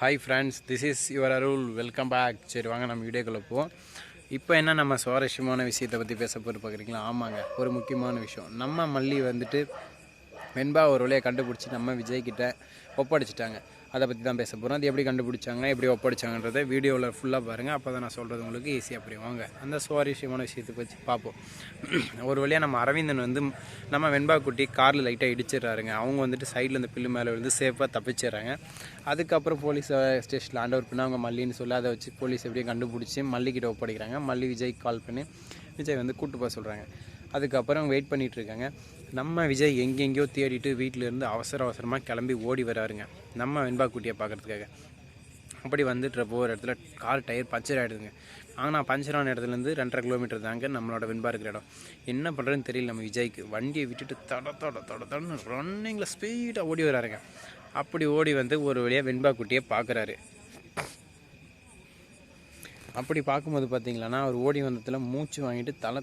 Hi friends this is your Arul welcome back சரி வாங்க நம்ம வீடியோக்குள்ளே போவோம். இப்போ என்ன நம்ம சுவாரஸ்யமான விஷயத்தை பற்றி பேச போகிற பார்க்குறீங்களா ஆமாங்க ஒரு முக்கியமான விஷயம். நம்ம மல்லி வந்துட்டு வெண்பா ஒரு வழியை கண்டுபிடிச்சி நம்ம விஜய்கிட்ட ஒப்படைச்சிட்டாங்க. அதை பற்றி தான் பேச போகிறோம் அது எப்படி கண்டுபிடிச்சாங்க எப்படி ஒப்படைச்சாங்கன்றதை வீடியோவில் ஃபுல்லாக பாருங்கள் அப்போ தான் நான் சொல்கிறது உங்களுக்கு ஈஸியாக புரியும். வாங்க அந்த சுவாரஸ்யமான விஷயத்தை பற்றி பார்ப்போம். ஒரு வழியாக நம்ம அரவிந்தன் வந்து நம்ம வெண்பா குட்டி காரில் லைட்டாக இடிச்சிடுறாருங்க. அவங்க வந்துட்டு சைடில் இந்த பில்லு மேலே விழுந்து சேஃபாக தப்பிச்சிடுறாங்க. அதுக்கப்புறம் போலீஸ் ஸ்டேஷனில் ஆண்டவர் பண்ணி அவங்க மல்லின்னு சொல்லி அதை வச்சு போலீஸ் எப்படியே கண்டுபிடிச்சி மல்லிக்கிட்ட ஒப்படைக்கிறாங்க. மல்லி விஜய் கால் பண்ணி விஜய் வந்து கூட்டு போக சொல்கிறாங்க அதுக்கப்புறம் வெயிட் பண்ணிகிட்ருக்காங்க நம்ம விஜய் எங்கெங்கேயோ தேடிட்டு வீட்டில் இருந்து அவசர அவசரமாக கிளம்பி ஓடி வராருங்க. நம்ம வெண்பா குட்டியை பார்க்கறதுக்காக. அப்படி வந்துட்டு போகிற இடத்துல கார் டயர் பஞ்சர் ஆகிடுதுங்க ஆனால் பஞ்சர் ஆன இடத்துலேருந்து ரெண்டரை கிலோமீட்டர் தாங்க நம்மளோட வெண்பா இருக்கிற இடம். என்ன பண்ணுறதுன்னு தெரியல நம்ம விஜய்க்கு. வண்டியை விட்டுட்டு தட தட தட தடன்னு ரன்னிங்கில் ஸ்பீடாக ஓடி வராருங்க. அப்படி ஓடி வந்து ஒரு வழியாக வெண்பா குட்டியை பார்க்குறாரு. அப்படி பார்க்கும்போது பார்த்தீங்களன்னா அவர் ஓடி வந்ததில் மூச்சு வாங்கிட்டு தலை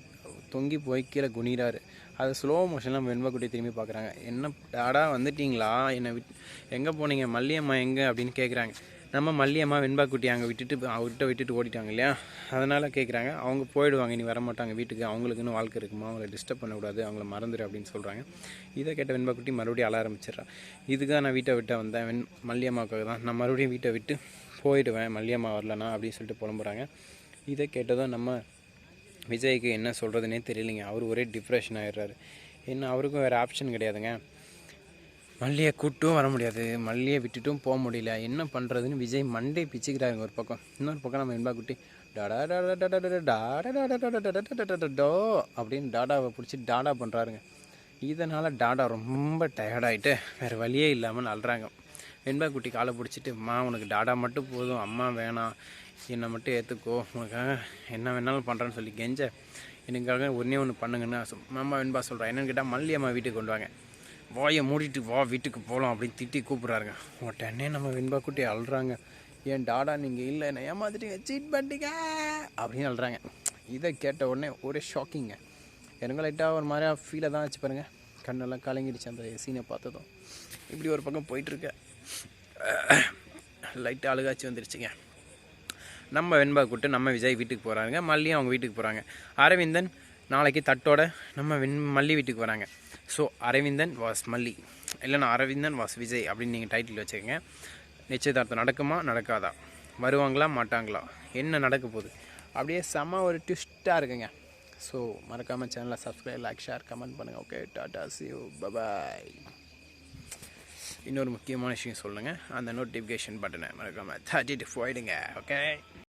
தொங்கி போய் கீழே குனிறாரு அது ஸ்லோ மோஷனில் வெண்பக்குட்டி திரும்பி பார்க்குறாங்க. என்ன டாடா வந்துட்டிங்களா? என்னை விட் எங்கே போனீங்க? மல்லியம்மா எங்கே? அப்படின்னு கேட்குறாங்க நம்ம மல்லியம்மா வெண்பாக்குட்டி அங்கே விட்டுட்டு அவர்கிட்ட விட்டுட்டு ஓடிட்டாங்க இல்லையா? அதனால் கேட்குறாங்க அவங்க போயிடுவாங்க இனி வர மாட்டாங்க வீட்டுக்கு. அவங்களுக்குன்னு வாழ்க்கை இருக்குமா? அவங்கள டிஸ்டர்ப் பண்ணக்கூடாது. அவங்கள மறந்துடு அப்படின்னு சொல்கிறாங்க இதை கேட்ட வெண்பாக்குட்டி மறுபடியும் அழ ஆரம்பிச்சிடுறான் இதுக்காக நான் வீட்டை விட்ட வந்தேன். வெண் மல்லியம்மாவுக்காக தான். நான் மறுபடியும் வீட்டை விட்டு போயிடுவேன். மல்லியம்மா வரலனா அப்படின்னு சொல்லிட்டு புலம்புறாங்க. இதை கேட்டதும் நம்ம விஜய்க்கு என்ன சொல்கிறதுனே தெரியலைங்க அவர் ஒரே டிப்ரெஷன் ஆகிடுறாரு இன்னும் அவருக்கும் வேறு ஆப்ஷன் கிடையாதுங்க மல்லியை கூட்டும் வர முடியாது மல்லியை விட்டுட்டும் போக முடியல என்ன பண்ணுறதுன்னு விஜய் மண்டே பிச்சுக்கிறாருங்க ஒரு பக்கம் இன்னொரு பக்கம் நம்ம என்பா குட்டி டாடா டாடா டாடா டாடா டோ அப்படின்னு டாடாவை பிடிச்சி டாடா பண்ணுறாருங்க இதனால் டாடா ரொம்ப டயர்டாகிட்டு வேறு வழியே இல்லாமல் அழுறாங்க வெண்பா குட்டி காலை பிடிச்சிட்டு அம்மா உனக்கு டாடா மட்டும் போதும். அம்மா வேணாம். என்னை மட்டும் ஏற்றுக்கோ உனக்காக என்ன வேணாலும் பண்ணுறேன்னு சொல்லி கெஞ்ச எனக்காக ஒன்றே ஒன்று பண்ணுங்கன்னு சொ- அம்மா வெண்பா சொல்கிறேன் என்னன்னு கேட்டால் மல்லி அம்மா வீட்டுக்கு கொண்டு வாங்க. வாயை மூடிட்டு வா வீட்டுக்கு போகலாம் அப்படின்னு திட்டி கூப்பிட்றாருங்க. உடனே நம்ம வெண்பா குட்டி அழுறாங்க. ஏன் டாடா நீங்கள் இல்லை. என்ன ஏமாத்திட்டீங்க. சீட் பண்ணிட்டீங்க அப்படின்னு அழுறாங்க. இதை கேட்ட உடனே ஒரே ஷாக்கிங்க. எனக்கு லைட்டாக ஒரு மாதிரியா ஃபீலை தான் வச்சு பாருங்கள் கண்ணெல்லாம் கலங்கிடுச்சு அந்த சீனை பார்த்ததும். இப்படி ஒரு பக்கம் போயிட்டுருக்கேன் லைட்டாக அழுகாச்சு வந்துருச்சுங்க. நம்ம வெண்பா கூட்டு நம்ம விஜய் வீட்டுக்கு போகிறாங்க மல்லியும் அவங்க வீட்டுக்கு போகிறாங்க அரவிந்தன் நாளைக்கு தட்டோட நம்ம வெண் மல்லி வீட்டுக்கு வராங்க. ஸோ அரவிந்தன் வாஸ் மல்லி. இல்லைனா அரவிந்தன் வாஸ் விஜய் அப்படின்னு நீங்கள் டைட்டில் வச்சுக்கோங்க. நிச்சயதார்த்தம் நடக்குமா? நடக்காதா? வருவாங்களா? மாட்டாங்களா? என்ன நடக்க போகுது? அப்படியே செம ஒரு ட்விஸ்ட்டாக இருக்குங்க. ஸோ மறக்காமல் சேனலை சப்ஸ்கிரைப் லைக் ஷேர் கமெண்ட் பண்ணுங்கள் okay tata see you bye bye இன்னொரு முக்கியமான விஷயம் சொல்லுங்கள் அந்த நோட்டிஃபிகேஷன் பட்டனை மறக்காமல் தட்டிட்டு போயிடுங்க ஓகே